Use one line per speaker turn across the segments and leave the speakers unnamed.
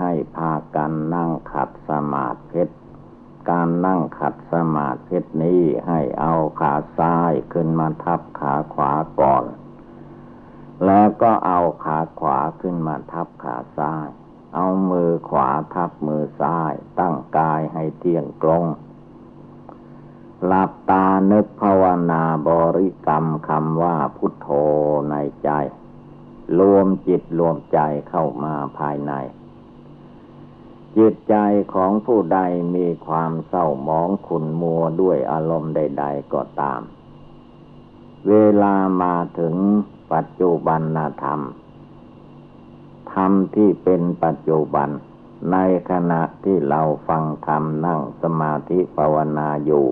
ให้พากันนั่งขัดสมาธิการนั่งขัดสมาธินี้ให้เอาขาซ้ายขึ้นมาทับขาขวาก่อน แล้วก็เอาขาขวาขึ้นมาทับขาซ้าย เอามือขวาทับมือซ้าย ตั้งกายให้เที่ยงตรงหลับตานึกภาวนาบริกรรมคำว่าพุทโธในใจ รวมจิตรวมใจเข้ามาภายใน จิตใจของผู้ใดมีความเศร้าหมองขุนมัวด้วยอารมณ์ใด ๆก็ตาม เวลามาถึงปัจจุบันธรรม ธรรมที่เป็นปัจจุบัน ในขณะที่เราฟังธรรมนั่งสมาธิภาวนาอยู่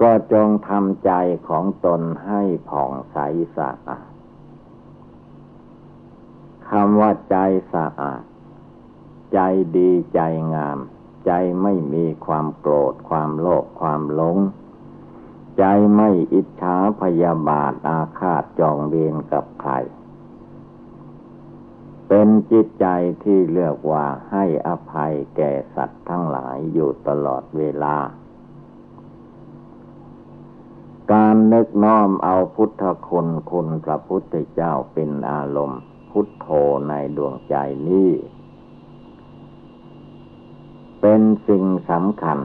ก็จงทำใจของตนให้ผ่องใสสะอาดคำว่าใจสะอาด ใจดีใจงาม ใจไม่มีความโกรธความโลภความหลง ใจไม่อิจฉาพยาบาทอาฆาตจองเวรกับใคร เป็นจิตใจที่เรียกว่าให้อภัยแก่สัตว์ทั้งหลายอยู่ตลอดเวลา การนึกน้อมเอาพุทธคุณคุณพระพุทธเจ้าเป็นอารมณ์ พุทโธในดวงใจนี้ เป็นสิ่งสำคัญ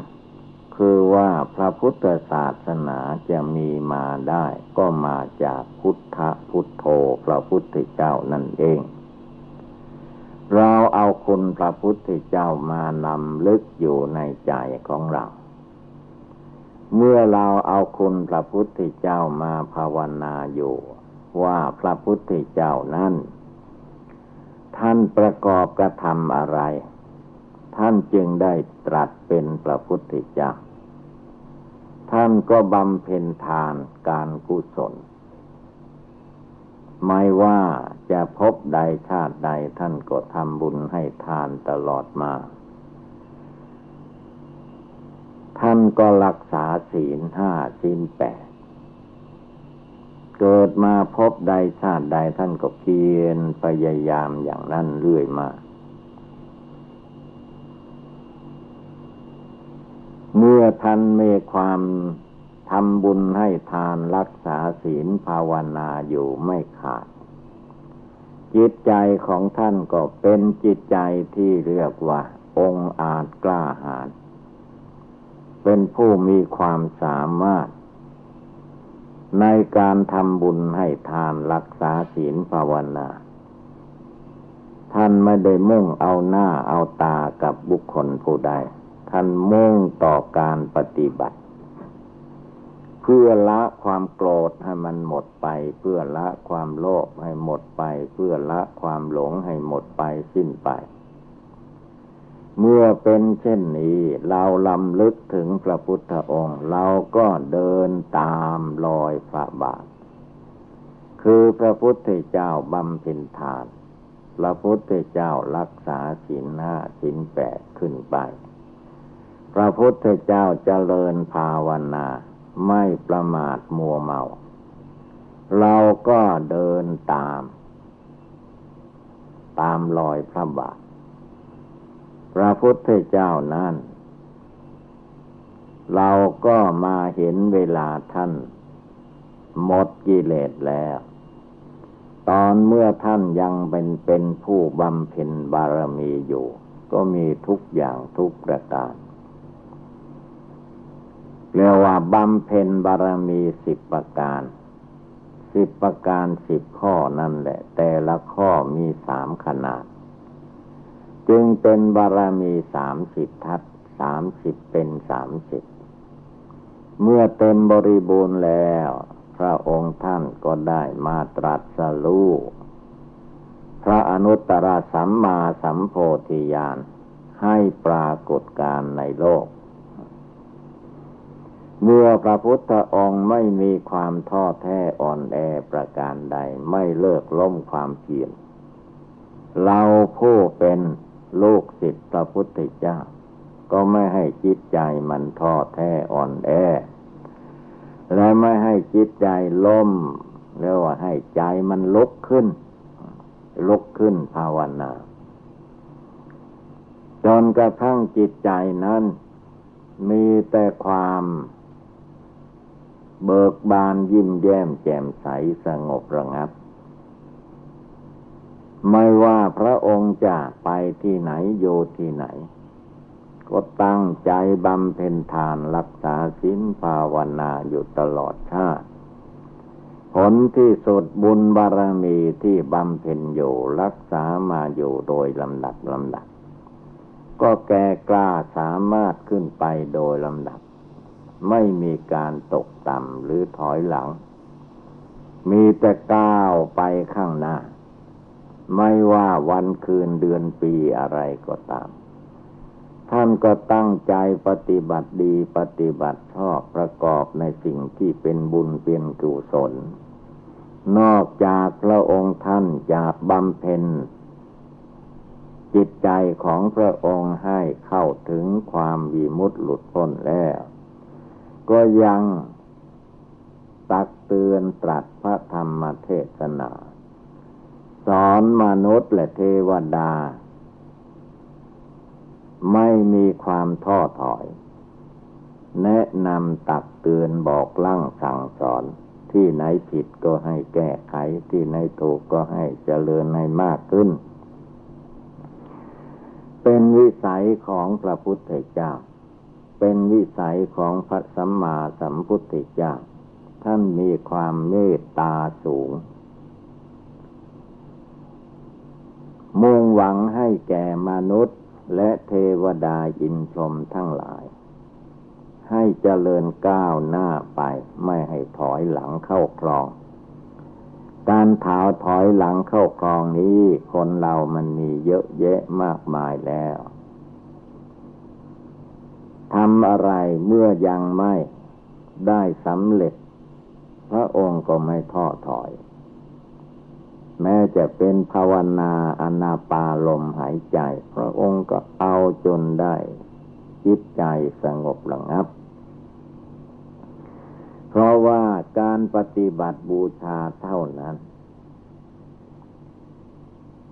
คือว่าพระพุทธศาสนาจะมีมาได้ ก็มาจากพุทธพุทโธพระพุทธเจ้านั่นเอง เราเอาคุณพระพุทธเจ้ามานำลึกอยู่ในใจของเราเมื่อเราเอาคุณพระพุทธเจ้ามาภาวนาอยู่ ว่าพระพุทธเจ้านั้น ท่านประกอบกระทำอะไร ท่านจึงได้ตรัสเป็นพระพุทธเจ้า ท่านก็บำเพ็ญทานการกุศล ไม่ว่าจะพบใดชาติใดท่านก็ทำบุญให้ทานตลอดมา ท่านก็รักษาศีลห้าศีลแปดเกิดมาพบใดชาติใดท่านก็เพียรพยายามอย่างนั้นเรื่อยมา เมื่อท่านมีความทำบุญให้ทานรักษาศีลภาวนาอยู่ไม่ขาด จิตใจของท่านก็เป็นจิตใจที่เรียกว่า องอาจกล้าหาญเป็นผู้มีความสามารถ ในการทำบุญให้ทานรักษาศีลภาวนา ท่านไม่ได้มุ่งเอาหน้าเอาตากับบุคคลผู้ใด ท่านมุ่งต่อการปฏิบัติ เพื่อละความโกรธให้มันหมดไป เพื่อละความโลภให้หมดไป เพื่อละความหลงให้หมดไปสิ้นไป เมื่อเป็นเช่นนี้ เราลำลึกถึงพระพุทธองค์ เราก็เดินตามรอยพระบาท คือพระพุทธเจ้าบำเพ็ญทานพระพุทธเจ้ารักษาศีลห้าศีลแปดขึ้นไป พระพุทธเจ้าเจริญภาวนา ไม่ประมาทมัวเมา เราก็เดินตาม ตามรอยพระบาท พระพุทธเจ้านั้นเราก็มาเห็นเวลาท่าน หมดกิเลสแล้ว ตอนเมื่อท่านยังเป็นเป็นผู้บำเพ็ญบารมีอยู่ ก็มีทุกอย่างทุกประการ เรียกว่าบำเพ็ญบารมีสิบประการ สิบประการสิบข้อนั่นแหละ แต่ละข้อมีสามขนาด จึงเป็นบารมีสามสิบทัศสามสิบเป็นสามสิบเมื่อเต็มบริบูรณ์แล้ว พระองค์ท่านก็ได้มาตรัสรู้พระอนุตตรสัมมาสัมโพธิญาณให้ปรากฏการในโลก เมื่อพระพุทธองค์ไม่มีความท้อแท้อ่อนแอประการใด ไม่เลิกล้มความเพียรเราผู้เป็นลูกศิษย์พระพุทธเจ้า ก็ไม่ให้จิตใจมันท้อแท้อ่อนแอ และไม่ให้จิตใจล้มเรียกว่าให้ใจมันลุกขึ้น ลุกขึ้นภาวนาจนกระทั่งจิตใจนั้น มีแต่ความ เบิกบานยิ้มแย้มแจ่มใสสงบระงับ ไม่ว่าพระองค์จะไปที่ไหนโยที่ไหน ก็ตั้งใจบำเพ็ญทานรักษาศีลภาวนาอยู่ตลอดชาติ ผลที่สุดบุญบารมีที่บำเพ็ญอยู่รักษามาอยู่โดยลำดับลำดับ ก็แก่กล้าสามารถขึ้นไปโดยลำดับ ไม่มีการตกต่ำหรือถอยหลัง มีแต่ก้าวไปข้างหน้า ไม่ว่าวันคืนเดือนปีอะไรก็ตาม ท่านก็ตั้งใจปฏิบัติดีปฏิบัติชอบประกอบในสิ่งที่เป็นบุญเป็นกุศล นอกจากพระองค์ท่านจะบำเพ็ญจิตใจของพระองค์ให้เข้าถึงความวิมุตหลุดพ้นแล้ว ก็ยังตักเตือนตรัสพระธรรมเทศนา สอนมนุษย์และเทวดา ไม่มีความท้อถอย แนะนำตักเตือนบอกลั่งสั่งสอน ที่ไหนผิดก็ให้แก้ไข ที่ไหนถูกก็ให้เจริญให้มากขึ้น เป็นวิสัยของพระพุทธเจ้า เป็นวิสัยของพระสัมมาสัมพุทธเจ้า ท่านมีความเมตตาสูง มุ่งหวังให้แก่มนุษย์และเทวดาอินชมทั้งหลาย ให้เจริญก้าวหน้าไปไม่ให้ถอยหลังเข้าครอง การถาวถอยหลังเข้าครองนี้ คนเรามันมีเยอะแยะมากมายแล้ว ทำอะไรเมื่อยังไม่ได้สำเร็จ พระองค์ก็ไม่ท้อถอย แม้จะเป็นภาวนาอนาปาลมหายใจ พระองค์ก็เอาจนได้จิตใจสงบระงับ เพราะว่าการปฏิบัติบูชาเท่านั้น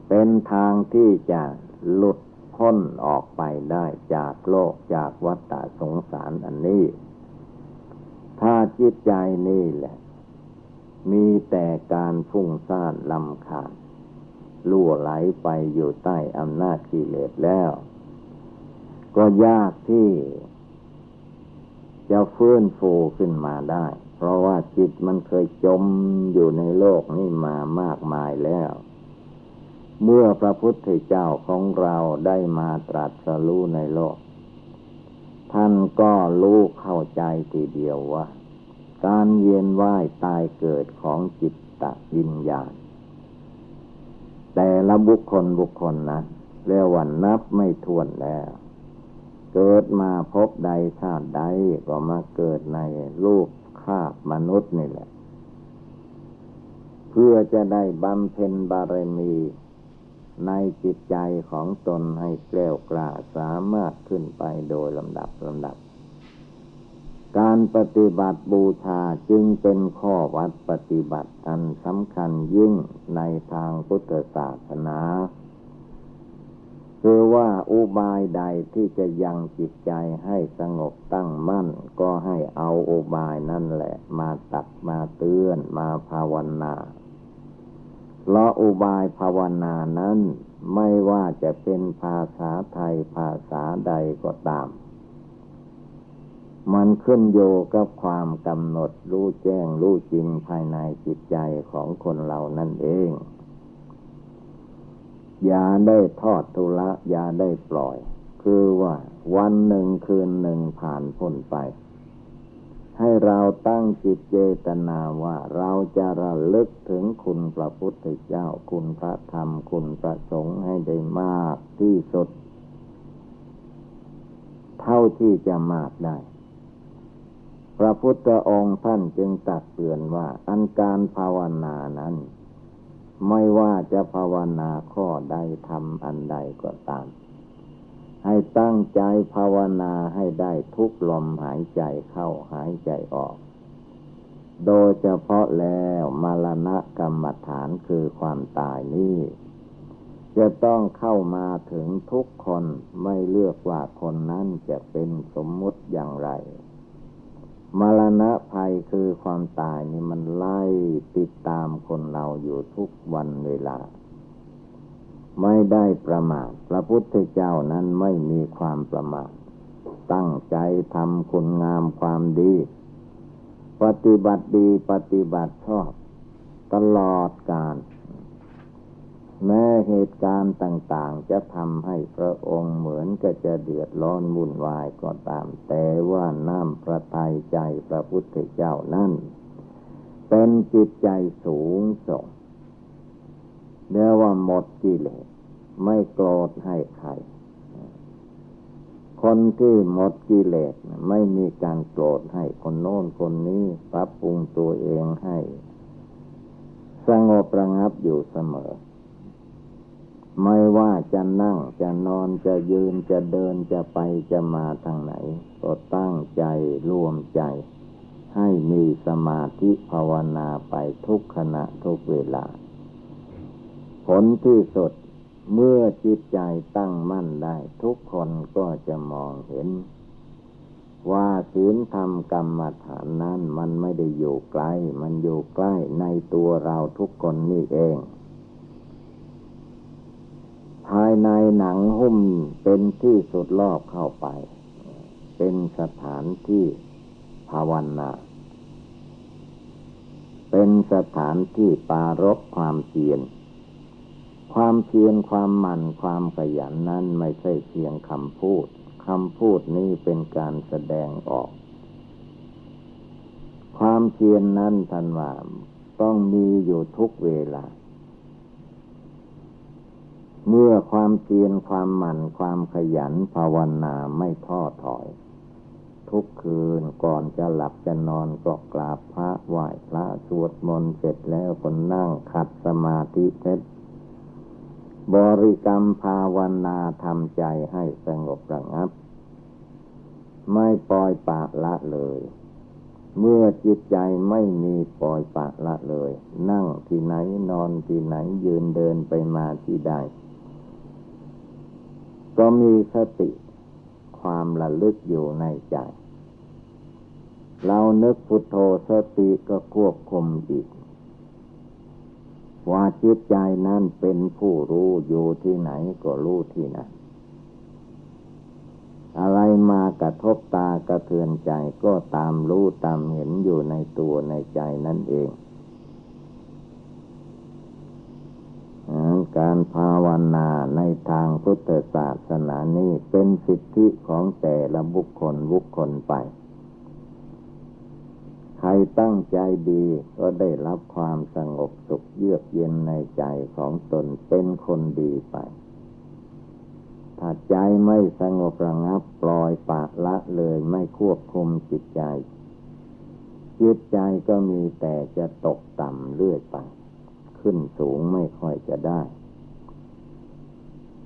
เป็นทางที่จะหลุด พ้นออกไปได้จากโลกจากวัฏสงสารอันนี้ ถ้าจิตใจนี่แหละ มีแต่การฟุ้งซ่านลำคาญล่วไหลไปอยู่ใต้อำนาจกิเลสแล้ว ก็ยากที่ จะฟื้นฟูขึ้นมาได้ เพราะว่าจิตมันเคยจมอยู่ในโลกนี้มามากมายแล้ว เมื่อพระพุทธเจ้าของเราได้มาตรัสรู้ในโลก ท่านก็รู้เข้าใจทีเดียวว่า การเวียนว่ายตายเกิดของจิตตวิญญาณ แต่ละบุคคลบุคคลนะเรียกว่านับไม่ถ้วนแล้ว เกิดมาพบใดชาติใดก็มาเกิดในรูปคาบมนุษย์นี่แหละ เพื่อจะได้บำเพ็ญบารมี ในจิตใจของตนให้แกล้วกล้าสามารถขึ้นไปโดยลำดับลำดับ การปฏิบัติบูชาจึงเป็นข้อวัดปฏิบัติอันสำคัญยิ่งในทางพุทธศาสนาคือว่าอุบายใดที่จะยังจิตใจให้สงบตั้งมั่น ก็ให้เอาอุบายนั่นแหละ มาตักมาเตือนมาภาวนา เพราะอุบายภาวนานั้น ไม่ว่าจะเป็นภาษาไทยภาษาใดก็ตาม มันขึ้นโยกับความกำหนดรู้แจ้งรู้จริงภายในจิตใจของคนเรานั่นเองอย่าได้ทอดทุละอย่าได้ปล่อย คือว่าวันหนึ่งคืนหนึ่งผ่านพ้นไป ให้เราตั้งจิตเจตนาว่าเราจะระลึกถึงคุณพระพุทธเจ้า คุณพระธรรม คุณพระสงฆ์ให้ได้มากที่สุด เท่าที่จะมากได้ พระพุทธองค์ท่านจึงตัดเตือนว่า อันการภาวนานั้น ไม่ว่าจะภาวนาข้อใดทำอันใดก็ตาม ให้ตั้งใจภาวนาให้ได้ทุกลมหายใจเข้าหายใจออก โดยเฉพาะแล้วมรณะกรรมฐานคือความตายนี้จะต้องเข้ามาถึงทุกคนไม่เลือกว่าคนนั้นจะเป็นสมมุติอย่างไร มรณะภัยคือความตายนี่มันไล่ติดตามคนเราอยู่ทุกวันเวลา ไม่ได้ประมาท พระพุทธเจ้านั้นไม่มีความประมาท ตั้งใจทำคุณงามความดี ปฏิบัติดีปฏิบัติชอบ ตลอดการ แม้เหตุการณ์ต่างๆ จะทำให้พระองค์เหมือนก็จะเดือดร้อนวุ่นวายก็ตาม แต่ว่าน้ำพระทัยใจพระพุทธเจ้านั้นเป็นจิตใจสูงส่งเรียกว่าหมดกิเลส ไม่โกรธให้ใคร คนที่หมดกิเลสไม่มีการโกรธให้คนโน้นคนนี้ปรับปรุงตัวเองให้ สงบระงับอยู่เสมอ ไม่ว่าจะนั่งจะนอนจะยืนจะเดินจะไปจะมาทางไหน ก็ตั้งใจรวมใจให้มีสมาธิภาวนาไปทุกขณะทุกเวลา ผลที่สุด เมื่อจิตใจตั้งมั่นได้ ทุกคนก็จะมองเห็น ว่าศีลธรรมกรรมฐานนั้นมันไม่ได้อยู่ไกล มันอยู่ใกล้ในตัวเราทุกคนนี่เอง ภายในหนังหุ้มเป็นที่สุดรอบเข้าไป เป็นสถานที่ภาวนาเป็นสถานที่ปารบความเพียร ความเพียรความหมั่นความขยันนั้นไม่ใช่เพียงคำพูดคำพูดนี้เป็นการแสดงออก ความเพียรนนั้นท่านว่าต้องมีอยู่ทุกเวลา เมื่อความเพียรความหมั่นความขยันภาวนาไม่ท้อถอย ทุกคืนก่อนจะหลับจะนอนก็กราบพระไหว้พระสวดมนต์เสร็จแล้วก็นั่งขัดสมาธิเสร็จ บริกรรมภาวนาทำใจให้สงบระงับ ไม่ปล่อยปะละเลย เมื่อจิตใจไม่มีปล่อยปะละเลย นั่งที่ไหนนอนที่ไหนยืนเดินไปมาที่ใด ก็มีสติความระลึกอยู่ในใจ เรานึกพุทโธสติก็ควบคุมอีก ว่าจิตใจนั้นเป็นผู้รู้อยู่ที่ไหนก็รู้ที่นั้นอะไรมากระทบตากระเทือนใจก็ตามรู้ตามเห็นอยู่ในตัวในใจนั่นเองการภาวนาในทางพุทธศาสนานี้เป็นสิทธิของแต่ละบุคคลบุคคลไป ใครตั้งใจดีก็ได้รับความสงบสุขเยือกเย็นในใจของตนเป็นคนดีไป ถ้าใจไม่สงบระงับปล่อยปากละเลยไม่ควบคุมจิตใจ จิตใจก็มีแต่จะตกต่ำเรื่อยไป ขึ้นสูงไม่ค่อยจะได้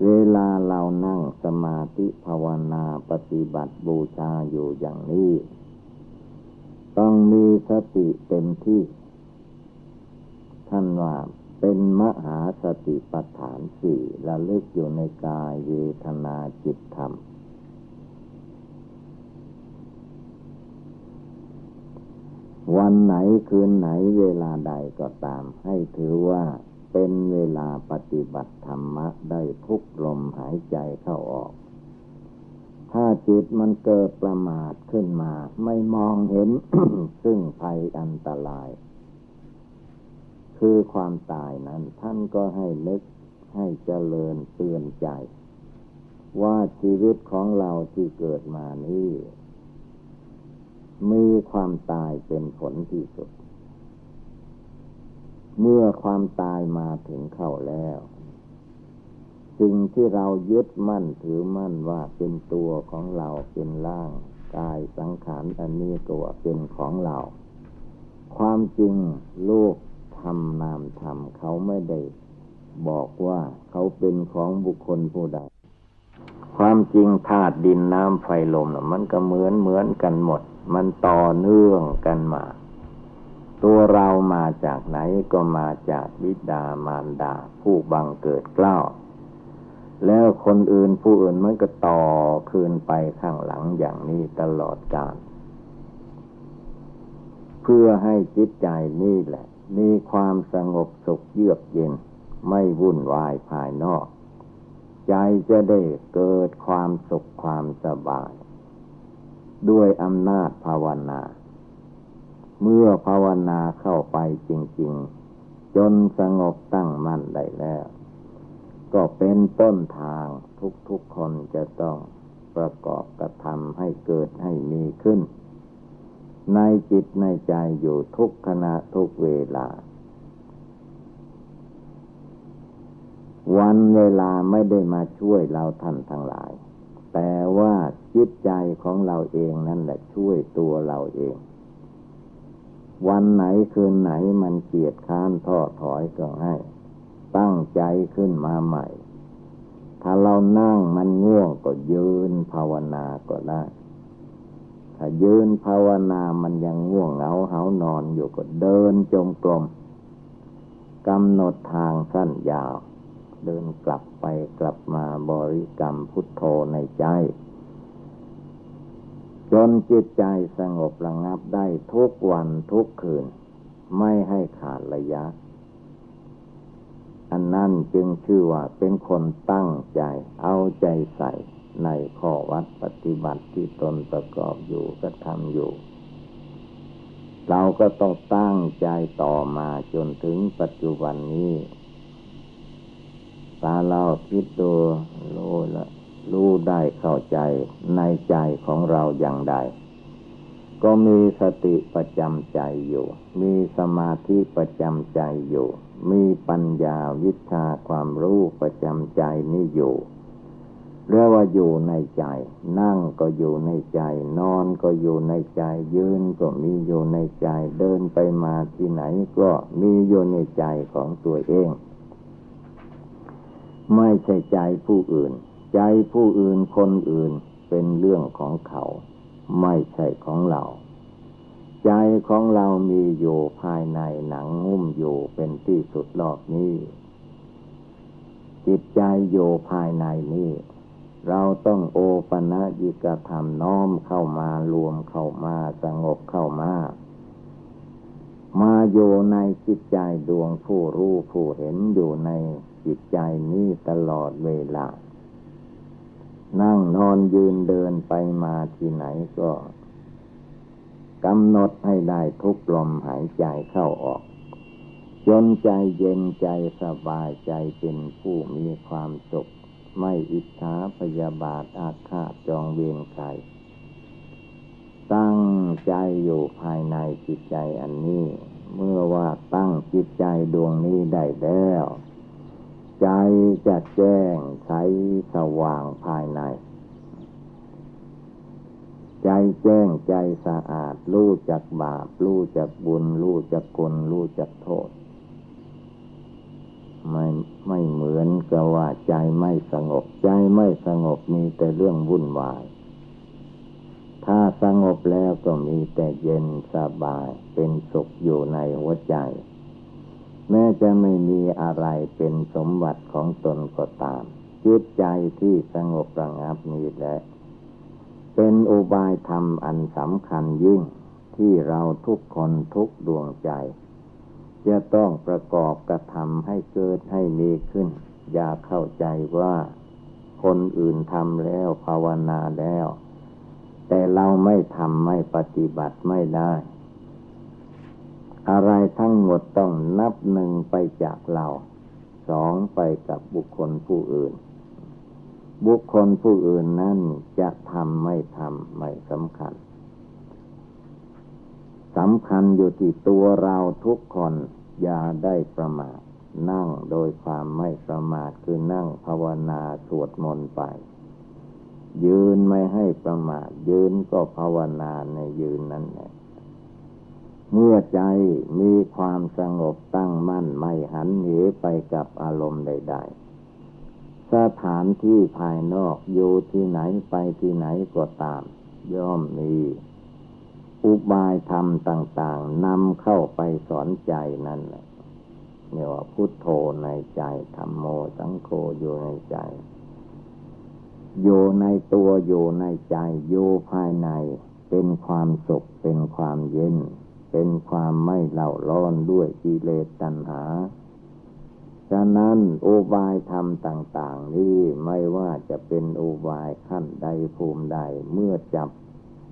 เวลาเรานั่งสมาธิภาวนาปฏิบัติบูชาอยู่อย่างนี้ ต้องมีสติเต็มที่ ท่านว่าเป็นมหาสติปัฏฐานสี่ระลึกอยู่ในกายเวทนาจิตธรรม วันไหนคืนไหนเวลาใดก็ตาม ให้ถือว่าเป็นเวลาปฏิบัติธรรมะได้ทุกลมหายใจเข้าออก ถ้าจิตมันเกิดประมาทขึ้นมา ไม่มองเห็น ซึ่งภัยอันตราย คือความตายนั้น ท่านก็ให้นึกให้เจริญเตือนใจ ว่าชีวิตของเราที่เกิดมานี้มีความตายเป็นผลที่สุด เมื่อความตายมาถึงเข้าแล้ว สิ่งที่เรายึดมั่นถือมั่นว่าเป็นตัวของเราเป็นร่างกายสังขารอันนี้ตัวเป็นของเรา ความจริงโลกทำนามทำเขาไม่ได้บอกว่าเขาเป็นของบุคคลผู้ใด ความจริงธาตุดินน้ำไฟลมมันก็เหมือนเหมือนกันหมด มันต่อเนื่องกันมา ตัวเรามาจากไหนก็มาจากบิดามารดา ผู้บังเกิดเกล้า แล้วคนอื่นผู้อื่นมันก็ต่อคืนไปข้างหลังอย่างนี้ตลอดกาลเพื่อให้จิตใจนี่แหละ มีความสงบสุขเยือกเย็น ไม่วุ่นวายภายนอก ใจจะได้เกิดความสุขความสบาย ด้วยอำนาจภาวนา เมื่อภาวนาเข้าไปจริง ๆ จนสงบตั้งมั่นได้แล้ว ก็เป็นต้นทางทุกๆคนจะต้องประกอบกระทำให้เกิดให้มีขึ้น ในจิตในใจอยู่ทุกขณะทุกเวลา วันเวลาไม่ได้มาช่วยเราท่านทั้งหลาย แต่ว่าจิตใจของเราเองนั่นแหละช่วยตัวเราเองวันไหนคืนไหนมันเกียดค้านท้อถอยก็ให้ ตั้งใจขึ้นมาใหม่ ถ้าเรานั่งมันง่วงก็ยืนภาวนาก็ได้ ถ้ายืนภาวนามันยังง่วงเหงาเหานอนอยู่ก็เดินจมกลมกำหนดทางสั้นยาว เดินกลับไปกลับมาบริกรรมพุทโธในใจจนจิตใจสงบระงับได้ทุกวันทุกคืน ไม่ให้ขาดระยะ อันนั้นจึงชื่อว่าเป็นคนตั้งใจ เอาใจใส่ในข้อวัดปฏิบัติที่ตนประกอบอยู่ก็ทำอยู่ เราก็ต้องตั้งใจต่อมาจนถึงปัจจุบันนี้ตาเราคิดดูรู้ละรู้ได้เข้าใจในใจของเราอย่างใด ก็มีสติประจำใจอยู่ มีสมาธิประจำใจอยู่ มีปัญญาวิชาความรู้ประจำใจนี่อยู่เรียกว่าอยู่ในใจ นั่งก็อยู่ในใจ นอนก็อยู่ในใจ ยืนก็มีอยู่ในใจ เดินไปมาที่ไหนก็มีอยู่ในใจของตัวเอง ไม่ใช่ใจผู้อื่น ใจผู้อื่นคนอื่นเป็นเรื่องของเขา ไม่ใช่ของเรา ใจของเรามีอยู่ภายในหนังงุ้มอยู่เป็นที่สุดรอบนี้ จิตใจอยู่ภายในนี้ เราต้องโอปะนะยิกธรรมน้อมเข้ามารวมเข้ามาสงบเข้ามา มาอยู่ในจิตใจดวงผู้รู้ผู้เห็นอยู่ในจิตใจนี้ตลอดเวลา นั่งนอนยืนเดินไปมาที่ไหนก็ กำหนดให้ได้ทุกลมหายใจเข้าออก จนใจเย็นใจสบายใจเป็นผู้มีความสุข ไม่อิจฉาพยาบาทอาฆาตจองเวียนใคร ตั้งใจอยู่ภายในจิตใจอันนี้ เมื่อว่าตั้งจิตใจดวงนี้ได้แล้ว ใจจะแจ้งใสสว่างภายใน ใจแจ้งใจสะอาด รู้จักบาป รู้จักบุญ รู้จักคุณรู้จักโทษ ไม่ไม่เหมือนกับว่าใจไม่สงบ ใจไม่สงบมีแต่เรื่องวุ่นวาย ถ้าสงบแล้วก็มีแต่เย็นสบายเป็นสุขอยู่ในหัวใจ แม้จะไม่มีอะไรเป็นสมบัติของตนก็ตามจิตใจที่สงบระงับนี้แหละ เป็นอุบายธรรมอันสำคัญยิ่งที่เราทุกคนทุกดวงใจ จะต้องประกอบกระทำให้เกิดให้มีขึ้น อย่าเข้าใจว่าคนอื่นทำแล้วภาวนาแล้ว แต่เราไม่ทำไม่ปฏิบัติไม่ได้ อะไรทั้งหมดต้องนับหนึ่งไปจากเรา สองไปกับบุคคลผู้อื่น บุคคลผู้อื่นนั้นจะทำไม่ทำไม่สำคัญสำคัญอยู่ที่ตัวเราทุกคนอย่าได้ประมาทนั่งโดยความไม่ประมาทคือนั่งภาวนาสวดมนต์ไป ยืนไม่ให้ประมาทยืนก็ภาวนาในยืนนั้นแหละเมื่อใจมีความสงบตั้งมั่นไม่หันเหไปกับอารมณ์ใด ๆ สถานที่ภายนอกอยู่ที่ไหนไปที่ไหนก็ตาม ย่อมมีอุบายธรรมต่าง ๆนำเข้าไปสอนใจนั่นแหละเนี่ยว่าพุทโธในใจธรรมโมสังโฆอยู่ในใจ อยู่ในตัวอยู่ในใจอยู่ภายใน เป็นความสุขเป็นความเย็น เป็นความไม่เล่าร้อนด้วยกิเลสตัณหา ฉะนั้นอุบายธรรมต่าง ๆ นี้ไม่ว่าจะเป็นอุบายขั้นใดภูมิใดเมื่อจับ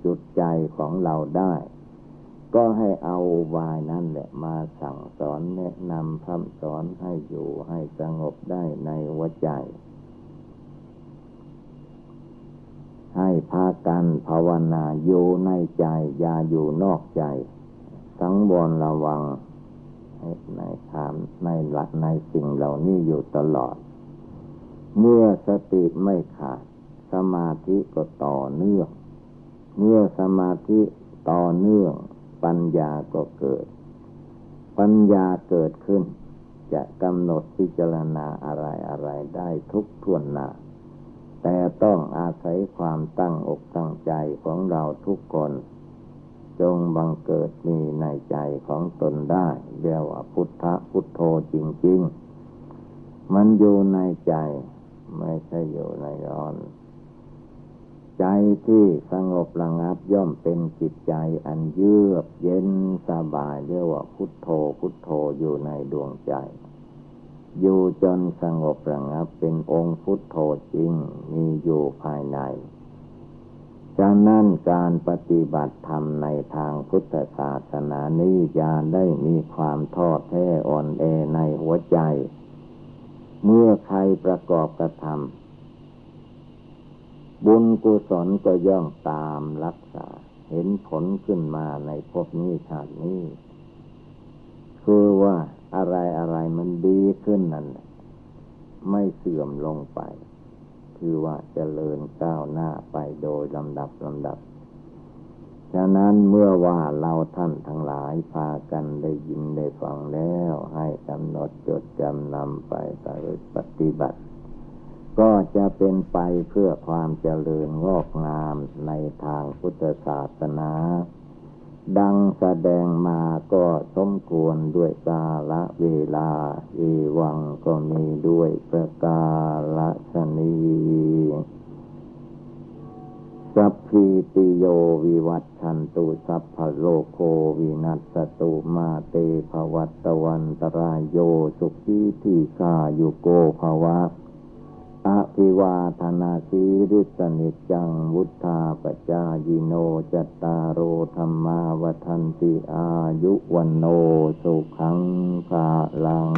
จุดใจของเราได้ ก็ให้เอาวายนั่นแหละมาสั่งสอนแนะนำคำสอนให้อยู่ให้สงบได้ในหัวใจ ให้พากันภาวนาอยู่ในใจ อย่าอยู่นอกใจ สังวรระวัง ในธรรมในหลักในสิ่งเหล่านี้อยู่ตลอด เมื่อสติไม่ขาด สมาธิก็ต่อเนื่อง เมื่อสมาธิต่อเนื่อง ปัญญาก็เกิด ปัญญาเกิดขึ้น จะกำหนดพิจารณาอะไรอะไรได้ทุกทวนหนาแต่ต้องอาศัยความตั้งอกตั้งใจของเราทุกคน จงบังเกิดมีในใจของตนได้เรียกว่าพุทธพุทโธจริง ๆ มันอยู่ในใจ ไม่ใช่อยู่ในร้อน ใจที่สงบระงับย่อมเป็นจิตใจอันเยือกเย็นสบายเรียกว่าพุทโธพุทโธอยู่ในดวงใจ อยู่จนสงบระงับเป็นองค์พุทโธจริงมีอยู่ภายใน ฉะนั้นการปฏิบัติธรรมในทางพุทธศาสนานี้อย่าได้มีความท้อแท้อ่อนแอในหัวใจ เมื่อใครประกอบกระทำบุญกุศลก็ย่อมตามรักษา เห็นผลขึ้นมาในภพนี้ชาตินี้ คือว่าอะไรอะไรมันดีขึ้นนั่นไม่เสื่อมลงไป คือว่าจเจริญก้าวหน้าไปโดยลำดับลำดับ ฉะนั้นเมื่อว่าเราท่านทั้งหลายพากันได้ยินได้ฟังแล้ว ให้กำหนดจดจำนำไปปฏิบัติ ก็จะเป็นไปเพื่อความเจริญงอกงามในทางพุทธศาสนา ดังแสดงมาก็สมควรด้วยกาละเวลาอีวังก็มีด้วยประกาละชนีสัพพิติโยวิวัตชันตุสัพพโลโควินัสตุมาเตภวัตวันตรายโยสุขีที่กายุโกภวะ อภิวาธนาสีริสนิจังวุธาปจายิโนจตารโอธรรมาวทันติอายุวันโนสุขังภาลัง